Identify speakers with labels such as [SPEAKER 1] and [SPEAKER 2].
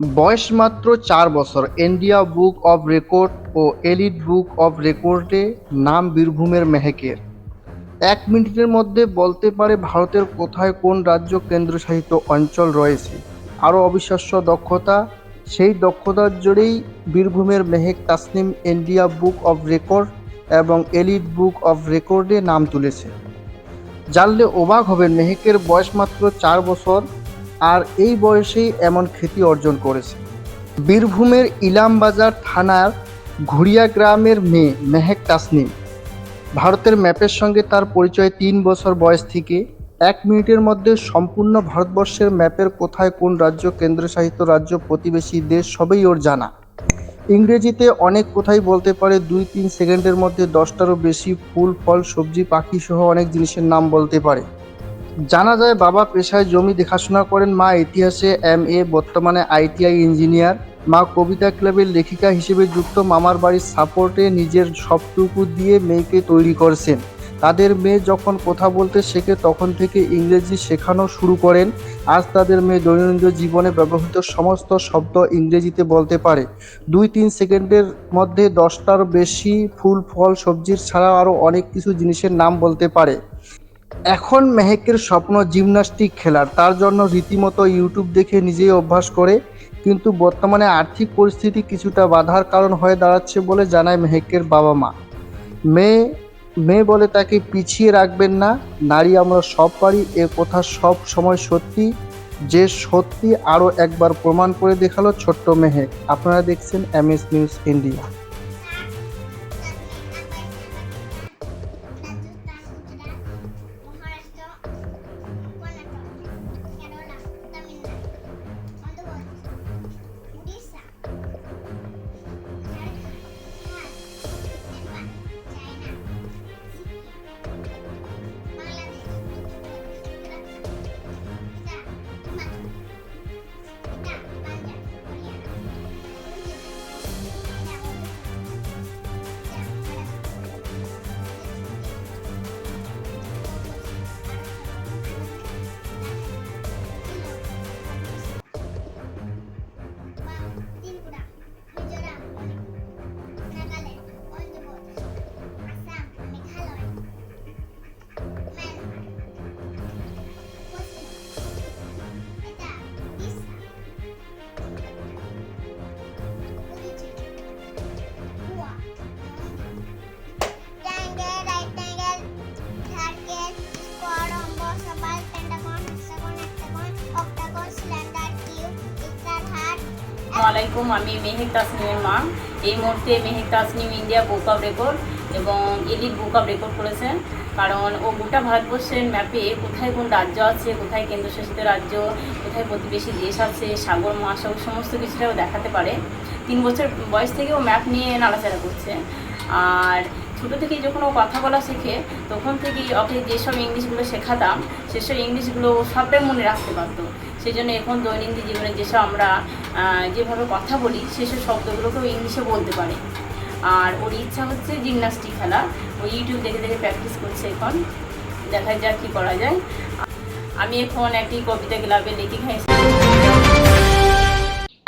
[SPEAKER 1] বয়স মাত্র চার বছর। ইন্ডিয়া বুক অব রেকর্ড ও এলিট বুক অব রেকর্ডে নাম বীরভূমের মেহেকের। এক মিনিটের মধ্যে বলতে পারে ভারতের কোথায় কোন রাজ্য কেন্দ্রশাসিত অঞ্চল রয়েছে। আরও অবিশ্বাস্য দক্ষতা, সেই দক্ষতার জোরেই বীরভূমের Mehek Tasnim India book of record এবং এলিট বুক অব রেকর্ডে নাম তুলেছে। জানলে অবাক হবেন, মেহেকের বয়স মাত্র চার বছর। আর এই বয়সেই এমন খ্যাতি অর্জন করেছে। বীরভূমের ইলামবাজার থানার ঘুরিয়া গ্রামের মেয়ে মেহেক তাসনিম। ভারতের ম্যাপের সঙ্গে তার পরিচয় তিন বছর বয়স থেকে এক মিনিটের মধ্যে সম্পূর্ণ ভারতবর্ষের ম্যাপের কোথায় কোন রাজ্য, কেন্দ্রশাসিত রাজ্য, প্রতিবেশী দেশ সবই ওর জানা। ইংরেজিতে অনেক কোথায় বলতে পারে, দুই তিন সেকেন্ডের মধ্যে দশটারও বেশি ফুল, ফল, সবজি, পাখি সহ অনেক জিনিসের নাম বলতে পারে। জানা যায় বাবা পেশায় জমি দেখাশোনা করেন, মা ইতিহাসে এম এ, বর্তমানে আইটিআই ইঞ্জিনিয়ার। মা কবিতা ক্লাবের লেখিকা হিসেবে যুক্ত, মামার বাড়ির সাপোর্টে নিজের সবটুকু দিয়ে মেয়েকে তৈরি করছেন। তাদের মেয়ে যখন কথা বলতে শেখে, তখন থেকে ইংরেজি শেখানো শুরু করেন। আজ তাদের মেয়ে দৈনন্দিন জীবনে ব্যবহৃত সমস্ত শব্দ ইংরেজিতে বলতে পারে। দুই তিন সেকেন্ডের মধ্যে দশটার বেশি ফুল, ফল, সবজির ছাড়া আরও অনেক কিছু জিনিসের নাম বলতে পারে। এখন মেহেকের স্বপ্ন জিমনাস্টিক খেলার। তার জন্য রীতিমতো ইউটিউব দেখে নিজেই অভ্যাস করে, কিন্তু বর্তমানে আর্থিক পরিস্থিতি কিছুটা বাধার কারণ হয়ে দাঁড়াচ্ছে বলে জানায় মেহেকের বাবা মা। মেয়ে মেয়ে বলে তাকে পিছিয়ে রাখবেন না। নারী আমরা সব পারি, এ কথা সব সময় সত্যি। যে সত্যি আরও একবার প্রমাণ করে দেখাল ছোট্ট মেহেক। আপনারা দেখছেন এম এস নিউজ ইন্ডিয়া।
[SPEAKER 2] আসসালামাইকুম আমি মেহেক তাসনিমের মা। এই মুহূর্তে Mehek Tasnim India book of record এবং এলিট বুক অফ রেকর্ড করেছেন কারণ ও গোটা ভারতবর্ষের ম্যাপে কোথায় কোন রাজ্য আছে, কোথায় কেন্দ্রশাসিত রাজ্য, কোথায় প্রতিবেশী দেশ আছে, সাগর, মহাসাগর, সমস্ত কিছুটাও দেখাতে পারে। তিন বছর বয়স থেকে ও ম্যাপ নিয়ে নাড়াচাড়া করছে। আর ছোটো থেকেই যখন ও কথা বলা শেখে, তখন থেকেই ওকে যেসব ইংলিশগুলো শেখাতাম, সেসব ইংলিশগুলো সবটাই মনে রাখতে পারতো। সেই জন্য এখন দৈনন্দিন জীবনে যেসব আমরা যেভাবে কথা বলি, সেসব শব্দগুলোকেও ইংলিশে বলতে পারে। আর ওর ইচ্ছা হচ্ছে জিমনাস্টিক খেলা। ও ইউটিউব দেখে দেখে প্র্যাকটিস করছে এখন। দেখা যাক কী করা যায়। আমি এখন একটি কবিতা ক্লাবে লেখিকা হিসেবে